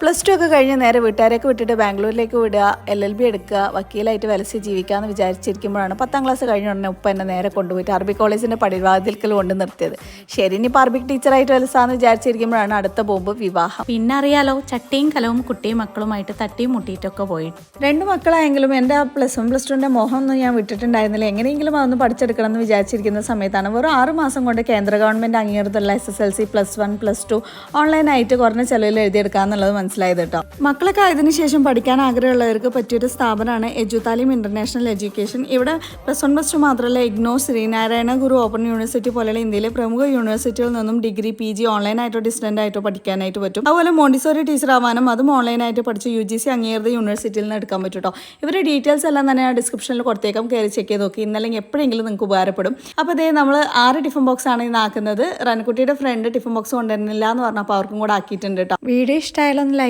Plus two ഒക്കെ കഴിഞ്ഞ് നേരെ വീട്ടുകാരെയൊക്കെ വിട്ടിട്ട് ബാംഗ്ലൂരിലേക്ക് വിടുക എൽ എൽ ബി എടുക്കുക വക്കീലായിട്ട് വലസി ജീവിക്കാമെന്ന് വിചാരിച്ചിരിക്കുമ്പോഴാണ് പത്താം ക്ലാസ് കഴിഞ്ഞ ഉടനെ ഉപ്പ എന്നെ നേരെ കൊണ്ടുപോയിട്ട് അറബി കോളേജിന്റെ പടിവാതിൽക്കൽ കൊണ്ട് നിർത്തിയത്. ശരി ഇനി അറബിക് ടീച്ചറായിട്ട് വലസാന്ന് വിചാരിച്ചിരിക്കുമ്പോഴാണ് അടുത്ത ബോംബ് വിവാഹം. പിന്നെ അറിയാലോ ചട്ടിയും കലവും കുട്ടിയും മക്കളുമായിട്ട് തട്ടിയും മുട്ടിയിട്ടൊക്കെ പോയി. രണ്ട് മക്കളായെങ്കിലും എന്റെ പ്ലസ് വൺ പ്ലസ് ടുവിന്റെ മോഹം ഒന്നും ഞാൻ വിട്ടിട്ടുണ്ടായിരുന്നില്ല. എങ്ങനെയെങ്കിലും അതൊന്ന് പഠിച്ചെടുക്കണം എന്ന് വിചാരിച്ചിരിക്കുന്ന സമയത്താണ് വെറും ആറ് മാസം കൊണ്ട് കേന്ദ്ര government അംഗീകൃതമുള്ള S S L C plus one plus two ഓൺലൈനായിട്ട് കുറഞ്ഞ ചെലവിൽ എഴുതിയെടുക്കുക എന്നുള്ളത് മനസ്സിലായത് കേട്ടോ. മക്കളൊക്കെ ആയതിനു ശേഷം പഠിക്കാൻ ആഗ്രഹമുള്ളവർക്ക് പറ്റിയൊരു സ്ഥാപനമാണ് എജുതാലിം ഇന്റർനാഷണൽ എഡ്യൂക്കേഷൻ. ഇവിടെ പ്ലസ് വൺ പ്ലസ് ടു മാത്രമല്ല IGNOU Sreenarayana Guru open university പോലെയുള്ള ഇന്ത്യയിലെ പ്രമുഖ യൂണിവേഴ്സിറ്റികളിൽ നിന്നും ഡിഗ്രി പി ജി ഓൺലൈനായിട്ടോ ഡിസ്റ്റന്റ് ആയിട്ടോ പഠിക്കാനായിട്ട് പറ്റും. അതുപോലെ മോണ്ടിസോറി ടീച്ചർ ആവാനും അതും ഓൺലൈനായിട്ട് പഠിച്ച് യു ജി സി അംഗീകൃത യൂണിവേഴ്സിറ്റിയിൽ നിന്ന് എടുക്കാൻ പറ്റും കേട്ടോ ഇവരുടെ ഡീറ്റെയിൽസ് എല്ലാം തന്നെ ഞാൻ ഡിസ്ക്രിപ്ഷനിൽ കൊടുത്തേക്കാം കയറി ചെക്ക് ചെയ്ത് നോക്കി. ഇന്നല്ലെങ്കിൽ എപ്പോഴെങ്കിലും നിങ്ങൾക്ക് ഉപകാരപ്പെടും. അപ്പോൾ അതേ നമ്മൾ ആറ് ടിഫിൻ ബോക്സ് ആണ് ഇന്ന് ആക്കുന്നത്. റൺകുട്ടിയുടെ ഫ്രണ്ട് ടിഫിൻ ബോക്സ് കൊണ്ടുവരുന്നില്ല എന്ന് പറഞ്ഞപ്പോൾ അവർക്കും കൂടെ ആക്കിയിട്ടുണ്ട് കേട്ടോ വീഡിയോ ഇഷ്ടമായാലൊന്ന്